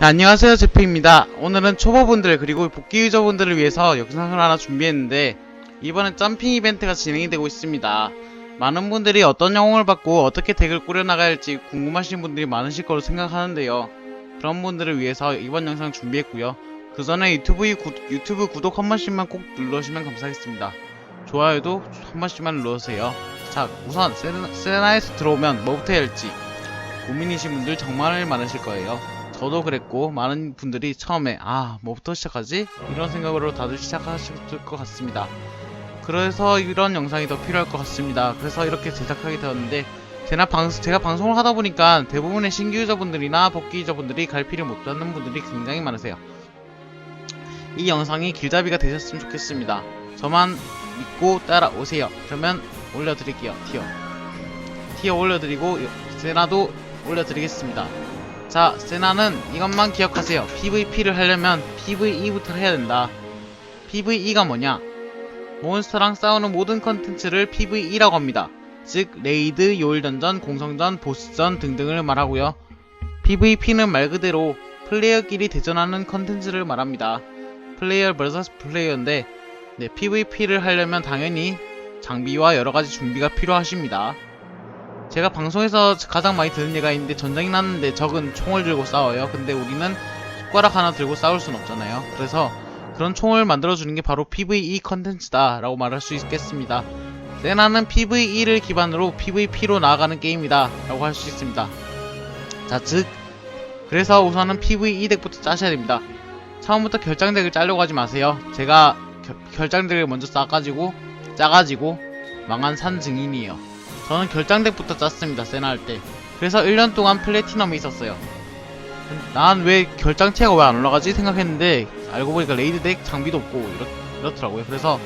네, 안녕하세요 제프입니다. 오늘은 초보분들 그리고 복귀 유저분들을 위해서 영상을 하나 준비했는데 이번엔 점핑 이벤트가 진행이 되고 있습니다. 많은 분들이 어떤 영웅을 받고 어떻게 덱을 꾸려나가야 할지 궁금하신 분들이 많으실 거로 생각하는데요. 그런 분들을 위해서 이번 영상 준비했고요. 그 전에 유튜브, 구, 유튜브 구독 한 번씩만 꼭 눌러주시면 감사하겠습니다. 좋아요도 한 번씩만 눌러주세요. 자 우선 세나, 세나에서 들어오면 뭐부터 해야 할지 고민이신 분들 정말 많으실 거예요 저도 그랬고 많은 분들이 처음에 아 뭐부터 시작하지? 이런 생각으로 다들 시작하셨을 것 같습니다. 그래서 이런 영상이 더 필요할 것 같습니다. 그래서 이렇게 제작하게 되었는데 제가, 방, 제가 방송을 하다 보니까 대부분의 신규 유저분들이나 복귀 유저분들이 갈피를 못 잡는 분들이 굉장히 많으세요. 이 영상이 길잡이가 되셨으면 좋겠습니다. 저만 믿고 따라오세요. 그러면 올려드릴게요. 티어. 티어 올려드리고 세나도 올려드리겠습니다. 자, 세나는 이것만 기억하세요. PVP를 하려면 PVE부터 해야 된다. PVE가 뭐냐? 몬스터랑 싸우는 모든 컨텐츠를 PVE라고 합니다. 즉, 레이드, 요일던전, 공성전, 보스전 등등을 말하고요. PVP는 말 그대로 플레이어끼리 대전하는 컨텐츠를 말합니다. 플레이어 vs 플레이어인데, 네, PVP를 하려면 당연히 장비와 여러가지 준비가 필요하십니다. 제가 방송에서 가장 많이 듣는 얘가 있는데 전쟁이 났는데 적은 총을 들고 싸워요. 근데 우리는 숟가락 하나 들고 싸울 순 없잖아요. 그래서 그런 총을 만들어주는 게 바로 PVE 컨텐츠다 라고 말할 수 있겠습니다. 세나는 PVE를 기반으로 PVP로 나아가는 게임이다 라고 할 수 있습니다. 자, 즉 그래서 우선은 PVE 덱부터 짜셔야 됩니다. 처음부터 결장 덱을 짜려고 하지 마세요. 제가 겨- 결장 덱을 먼저 짜가지고 짜가지고 망한 산 증인이에요. 저는 결장덱부터 짰습니다 세나 할 때. 그래서 1년 동안 플래티넘에 있었어요. 난 왜 결장체가 왜 안 올라가지 생각했는데 알고 보니까 레이드덱 장비도 없고 이렇, 이렇더라고요. 그래서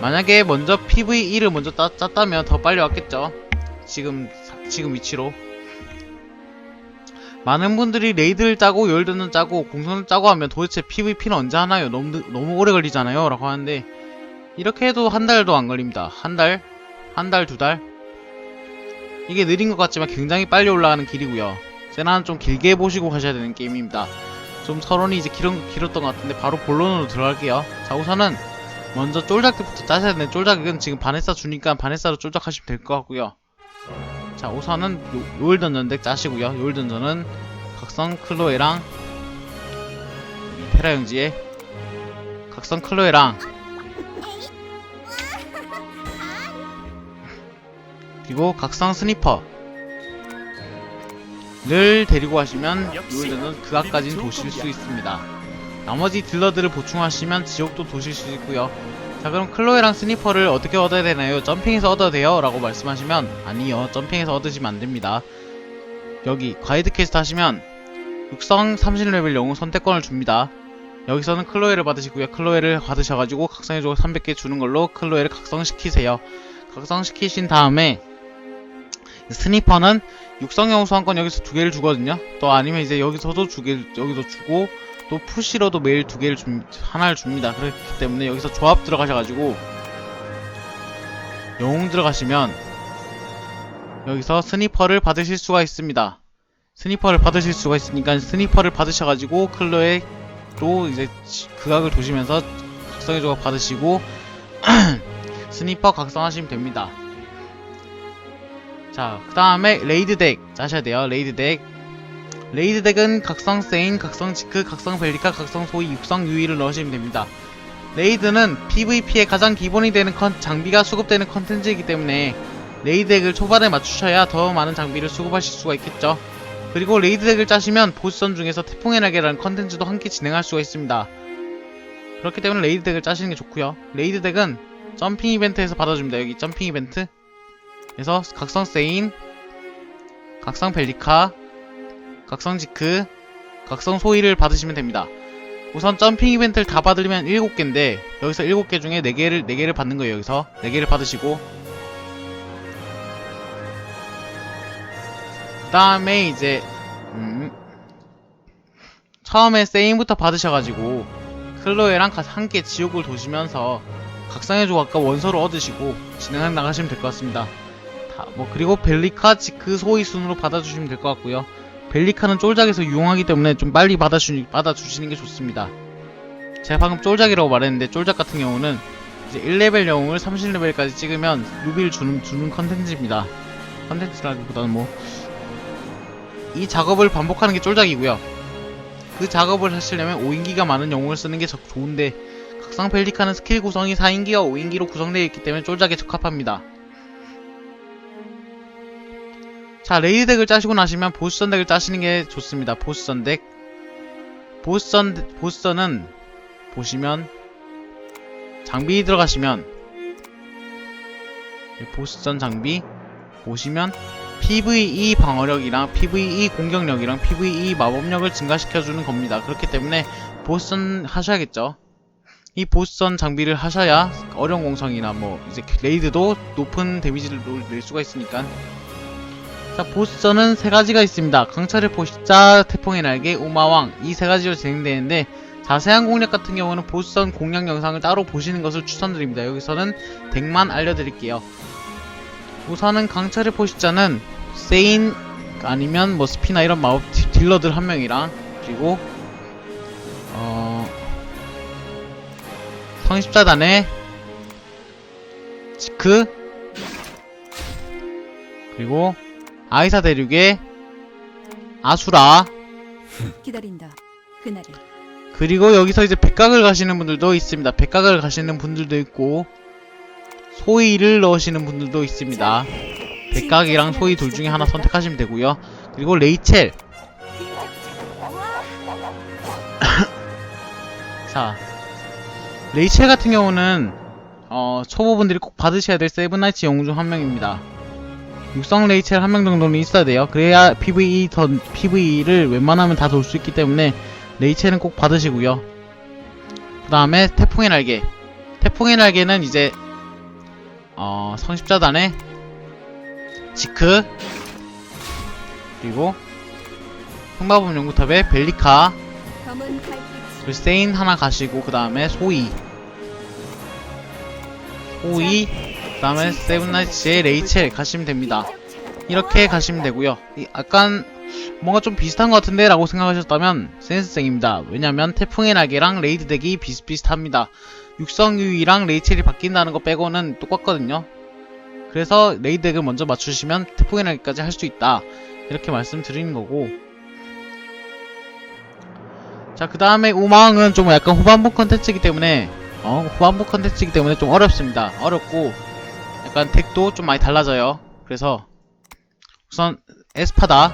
만약에 먼저 PVE를 먼저 따, 짰다면 더 빨리 왔겠죠. 지금 사- 지금 위치로. 많은 분들이 레이드를 짜고 열드는 짜고 공선을 짜고 하면 도대체 PVP는 언제 하나요? 너무 늦- 너무 오래 걸리잖아요. 라고 하는데 이렇게 해도 한 달도 안 걸립니다. 한 달? 한 달, 두 달? 이게 느린 것 같지만 굉장히 빨리 올라가는 길이고요. 세나는 좀 길게 보시고 가셔야 되는 게임입니다. 좀 서론이 이제 길었, 길었던 것 같은데 바로 본론으로 들어갈게요. 자 우선은 먼저 쫄작부터 짜셔야 되는 쫄작은 지금 바네사 주니까 바네사로 쫄작하시면 될 것 같고요. 자 우선은 요, 요일 던전 덱 짜시고요. 요일 던전은 각성 클로에랑 테라 영지에 각성 클로에랑 그리고 각성 스니퍼 를 데리고 가시면 요일전은 그각까지는 도실 수 있습니다. 나머지 딜러들을 보충하시면 지옥도 도실 수 있고요. 자 그럼 클로에랑 스니퍼를 어떻게 얻어야 되나요? 점핑해서 얻어야 돼요? 라고 말씀하시면 아니요 점핑해서 얻으시면 안됩니다. 여기 가이드 퀘스트 하시면 육성 30레벨 영웅 선택권을 줍니다. 여기서는 클로에를 받으시고요. 클로에를 받으셔가지고 각성해주고 300개 주는 걸로 클로에를 각성시키세요. 각성시키신 다음에 스니퍼는 육성형 소환권 여기서 두 개를 주거든요. 또 아니면 이제 여기서도 두 개, 여기도 주고 또 푸시로도 매일 두 개를 줍, 하나를 줍니다. 그렇기 때문에 여기서 조합 들어가셔가지고 영웅 들어가시면 여기서 스니퍼를 받으실 수가 있습니다. 스니퍼를 받으실 수가 있으니까 스니퍼를 받으셔가지고 클로에 또 이제 극악을 도시면서 각성의 조각 받으시고 스니퍼 각성하시면 됩니다. 자, 그 다음에 레이드 덱 짜셔야 돼요. 레이드 덱. 레이드 덱은 각성 세인, 각성 지크, 각성 벨리카, 각성 소위, 육성 유이를 넣으시면 됩니다. 레이드는 PVP의 가장 기본이 되는 컨, 장비가 수급되는 컨텐츠이기 때문에 레이드 덱을 초반에 맞추셔야 더 많은 장비를 수급하실 수가 있겠죠. 그리고 레이드 덱을 짜시면 보스전 중에서 태풍의 날개라는 컨텐츠도 함께 진행할 수가 있습니다. 그렇기 때문에 레이드 덱을 짜시는 게 좋고요. 레이드 덱은 점핑 이벤트에서 받아줍니다. 여기 점핑 이벤트. 그래서 각성 세인, 각성 벨리카, 각성 지크, 각성 소위를 받으시면 됩니다. 우선 점핑 이벤트를 다 받으려면 7개인데 여기서 7개 중에 4개를 4개를 받는 거예요. 여기서 4개를 받으시고 그다음에 이제 음, 처음에 세인부터 받으셔가지고 클로에랑 함께 지옥을 도시면서 각성의 조각과 원서를 얻으시고 진행 나가시면 될 것 같습니다. 다, 뭐 그리고 벨리카 지크 소위 순으로 받아주시면 될 것 같고요. 벨리카는 쫄작에서 유용하기 때문에 좀 빨리 받아주, 받아주시는 게 좋습니다. 제가 방금 쫄작이라고 말했는데 쫄작 같은 경우는 이제 1레벨 영웅을 30레벨까지 찍으면 루비를 주는, 주는 컨텐츠입니다. 컨텐츠라기보다는 뭐, 이 작업을 반복하는 게 쫄작이고요. 그 작업을 하시려면 5인기가 많은 영웅을 쓰는 게 적- 좋은데, 각성 펠리카는 스킬 구성이 4인기와 5인기로 구성되어 있기 때문에 쫄작에 적합합니다. 자, 레이드 덱을 짜시고 나시면 보스전 덱을 짜시는 게 좋습니다. 보스전 덱. 보스전, 보스전은 보시면 장비 들어가시면 이 보스전 장비 보시면 PVE 방어력이랑 PVE 공격력이랑 PVE 마법력을 증가시켜주는 겁니다. 그렇기 때문에 보스전 하셔야겠죠. 이 보스전 장비를 하셔야 어려운 공성이나 뭐 이제 레이드도 높은 데미지를 낼 수가 있으니까 자, 보스전은 세 가지가 있습니다. 강철의 포식자, 태풍의 날개, 우마왕 이 세 가지로 진행되는데 자세한 공략 같은 경우는 보스전 공략 영상을 따로 보시는 것을 추천드립니다. 여기서는 덱만 알려드릴게요. 우선은 강철의 포식자는 세인 아니면 뭐 스피나 이런 마법 딜- 딜러들 한 명이랑 그리고 어 성십자단의 지크 그리고 아이사 대륙의 아수라 기다린다. 그날을 그리고 여기서 이제 백각을 가시는 분들도 있습니다. 백각을 가시는 분들도 있고 소위를 넣으시는 분들도 있습니다. 백각이랑 소위 둘 중에 하나 선택하시면 되고요. 그리고 레이첼 자 레이첼 같은 경우는 어, 초보분들이 꼭 받으셔야 될 세븐나이츠 영웅 중 한 명입니다. 육성 레이첼 한 명 정도는 있어야 돼요. 그래야 PVE 던 PVE를 웬만하면 다 돌 수 있기 때문에 레이첼은 꼭 받으시고요. 그 다음에 태풍의 날개. 태풍의 날개는 이제 어, 성십자단의 지크 그리고 흑마법 연구탑의 벨리카 세인 하나 가시고 그 다음에 소이 소이 그 다음에 세븐나이츠의 레이첼 가시면 됩니다. 이렇게 가시면 되고요. 이 약간 뭔가 좀 비슷한 것 같은데 라고 생각하셨다면 센스쟁입니다. 왜냐면 태풍의 날개랑 레이드 덱이 비슷비슷합니다. 육성 유이랑 레이첼이 바뀐다는 거 빼고는 똑같거든요. 그래서 레이드 덱을 먼저 맞추시면 태풍의 날개까지 할 수 있다. 이렇게 말씀드리는 거고 자 그 다음에 우망은 좀 약간 후반부 컨텐츠이기 때문에 어 후반부 컨텐츠이기 때문에 좀 어렵습니다. 어렵고 약간 덱도 좀 많이 달라져요. 그래서 우선 에스파다.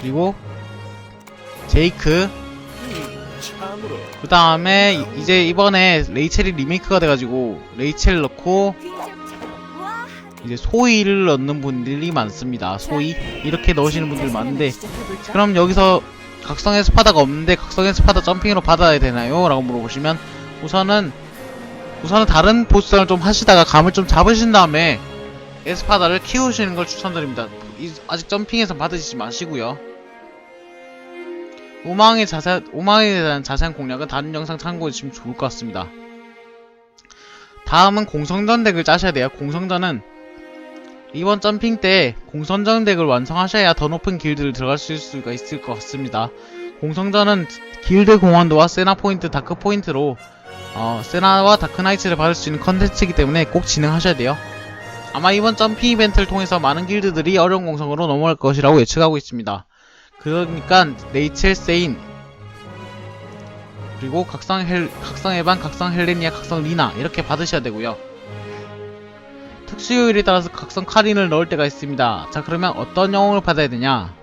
그리고 제이크 그 다음에 이제 이번에 레이첼이 리메이크가 돼가지고 레이첼 넣고 이제 소이를 넣는 분들이 많습니다. 소이 이렇게 넣으시는 분들 많은데 그럼 여기서 각성의 스파다가 없는데 각성의 스파다 점핑으로 받아야 되나요? 라고 물어보시면 우선은 우선은 다른 보스전을 좀 하시다가 감을 좀 잡으신 다음에 에스파다를 키우시는 걸 추천드립니다. 이- 아직 점핑해서 받으시지 마시고요. 우망의 자세, 우망에 대한 자세한 공략은 다른 영상 참고해 주시면 좋을 것 같습니다. 다음은 공성전 덱을 짜셔야 돼요. 공성전은 이번 점핑 때 공성전 덱을 완성하셔야 더 높은 길드를 들어갈 수가 있을 것 같습니다. 공성전은 길드 공헌도와 세나 포인트, 다크 포인트로 어, 세나와 다크나이츠를 받을 수 있는 컨텐츠이기 때문에 꼭 진행하셔야 돼요. 아마 이번 점핑 이벤트를 통해서 많은 길드들이 어려운 공성으로 넘어갈 것이라고 예측하고 있습니다. 그러니까 레이첼 세인 그리고 각성 헬 각성 에반, 각성 헬레니아, 각성 리나 이렇게 받으셔야 되고요. 특수 요일에 따라서 각성 카린을 넣을 때가 있습니다. 자 그러면 어떤 영웅을 받아야 되냐?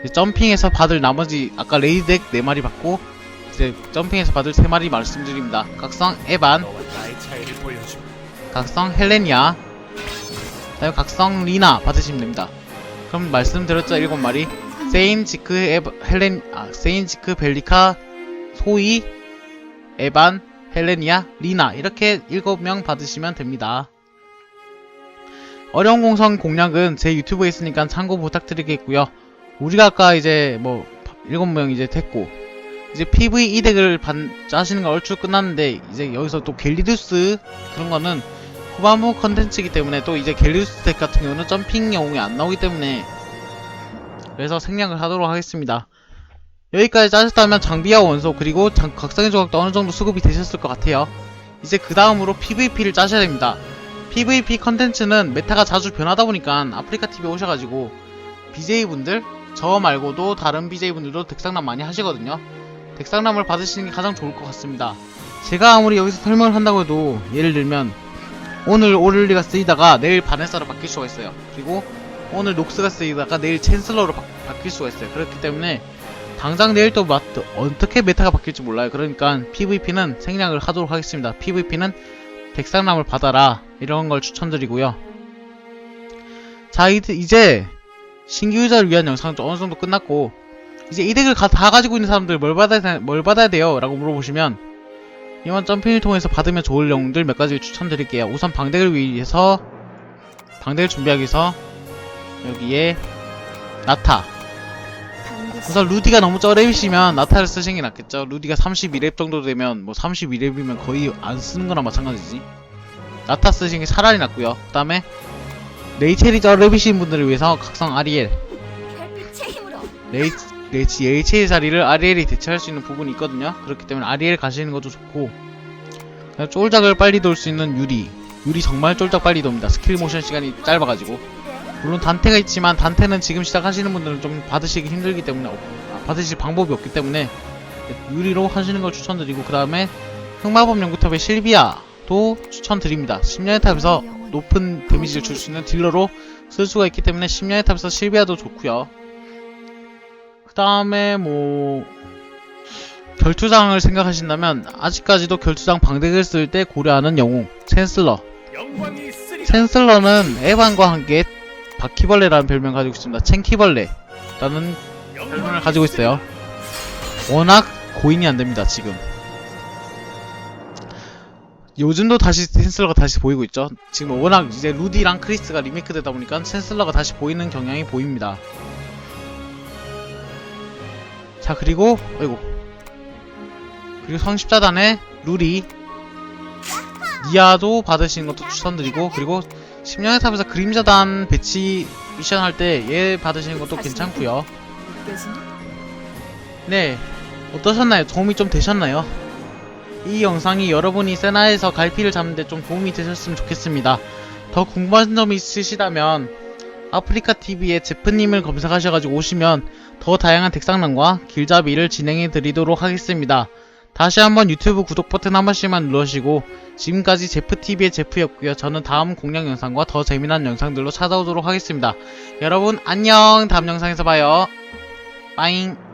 이제 점핑해서 받을 나머지 아까 레이덱 4마리 받고 이제 점핑해서 받을 3마리 말씀드립니다. 각성 에반. 각성 헬레니아, 그다음에 각성 리나 받으시면 됩니다. 그럼 말씀드렸죠 7마리 세인 지크 에바, 헬렌 아 세인 지크 벨리카 소이 에반 헬레니아 리나 이렇게 7명 받으시면 됩니다. 어려운 공성 공략은 제 유튜브에 있으니까 참고 부탁드리겠고요. 우리가 아까 이제 뭐 7명 이제 됐고 이제 PVE 덱을 반, 짜시는 거 얼추 끝났는데 이제 여기서 또 갤리두스 그런 거는 후반부 컨텐츠이기 때문에 또 이제 갤리우스 덱 같은 경우는 점핑 영웅이 안 나오기 때문에 그래서 생략을 하도록 하겠습니다. 여기까지 짜셨다면 장비와 원소 그리고 장- 각성의 조각도 어느 정도 수급이 되셨을 것 같아요. 이제 그 다음으로 PVP를 짜셔야 됩니다. PVP 컨텐츠는 메타가 자주 변하다 보니까 아프리카 TV에 오셔가지고 BJ분들 저 말고도 다른 BJ분들도 덱상남 많이 하시거든요. 덱상남을 받으시는 게 가장 좋을 것 같습니다. 제가 아무리 여기서 설명을 한다고 해도 예를 들면 오늘 오를리가 쓰이다가 내일 바네사로 바뀔 수가 있어요. 그리고 오늘 녹스가 쓰이다가 내일 챈슬러로 바, 바뀔 수가 있어요. 그렇기 때문에 당장 내일 또 마, 또 어떻게 메타가 바뀔지 몰라요. 그러니까 PVP는 생략을 하도록 하겠습니다. PVP는 덱상남을 받아라 이런 걸 추천드리고요. 자 이제, 신규 유저를 위한 영상은 좀 어느 정도 끝났고 이제 이 덱을 가- 다 가지고 있는 사람들 뭘 받아야 돼- 뭘 받아야 돼요? 라고 물어보시면 이번 점핑을 통해서 받으면 좋을 영웅들 몇 가지 추천드릴게요. 우선 방덱을 위해서 방덱을 준비하기 위해서 여기에 나타 우선 루디가 너무 쩌랩이시면 나타를 쓰시는 게 낫겠죠. 루디가 32렙 정도 되면 뭐 32렙이면 거의 안 쓰는 거나 마찬가지지. 나타 쓰시는 게 차라리 낫고요. 그 다음에 레이첼이 쩌랩이신 분들을 위해서 각성 아리엘 레이, 레이치, 레이첼의 자리를 아리엘이 대체할 수 있는 부분이 있거든요. 그렇기 때문에 아리엘 가시는 것도 좋고 쫄작을 빨리 돌 수 있는 유리 유리 정말 쫄작 빨리 돕니다. 스킬 모션 시간이 짧아가지고 물론 단테가 있지만 단테는 지금 시작하시는 분들은 좀 받으시기 힘들기 때문에 없- 아, 받으실 방법이 없기 때문에 유리로 하시는 걸 추천드리고 그 다음에 흑마법 연구탑의 실비아도 추천드립니다. 10년의 탑에서 높은 데미지를 줄 수 있는 딜러로 쓸 수가 있기 때문에 10년의 탑에서 실비아도 좋고요. 그 다음에 뭐 결투장을 생각하신다면 아직까지도 결투장 방덱을 쓸때 고려하는 영웅 챈슬러. 챈슬러는 에반과 함께 바퀴벌레라는 별명 을 가지고 있습니다. 챙키벌레라는 별명을 가지고 있어요. 워낙 고인이 안 됩니다, 지금. 요즘도 다시 챈슬러가 다시 보이고 있죠. 지금 워낙 이제 루디랑 크리스가 리메이크 되다 보니까 챈슬러가 다시 보이는 경향이 보입니다. 자, 그리고, 어이구. 그리고 성십자단의 루리, 니아도 받으시는 것도 추천드리고, 그리고 10년의 탑에서 그림자단 배치 미션 할 때 얘 받으시는 것도 괜찮고요. 네, 어떠셨나요? 도움이 좀 되셨나요? 이 영상이 여러분이 세나에서 갈피를 잡는데 좀 도움이 되셨으면 좋겠습니다. 더 궁금한 점이 있으시다면 아프리카 TV의 제프님을 검색하셔가지고 오시면 더 다양한 덱상남과 길잡이를 진행해 드리도록 하겠습니다. 다시 한번 유튜브 구독 버튼 한 번씩만 눌러주시고 지금까지 제프TV의 제프였고요. 저는 다음 공략 영상과 더 재미난 영상들로 찾아오도록 하겠습니다. 여러분 안녕 다음 영상에서 봐요. 빠잉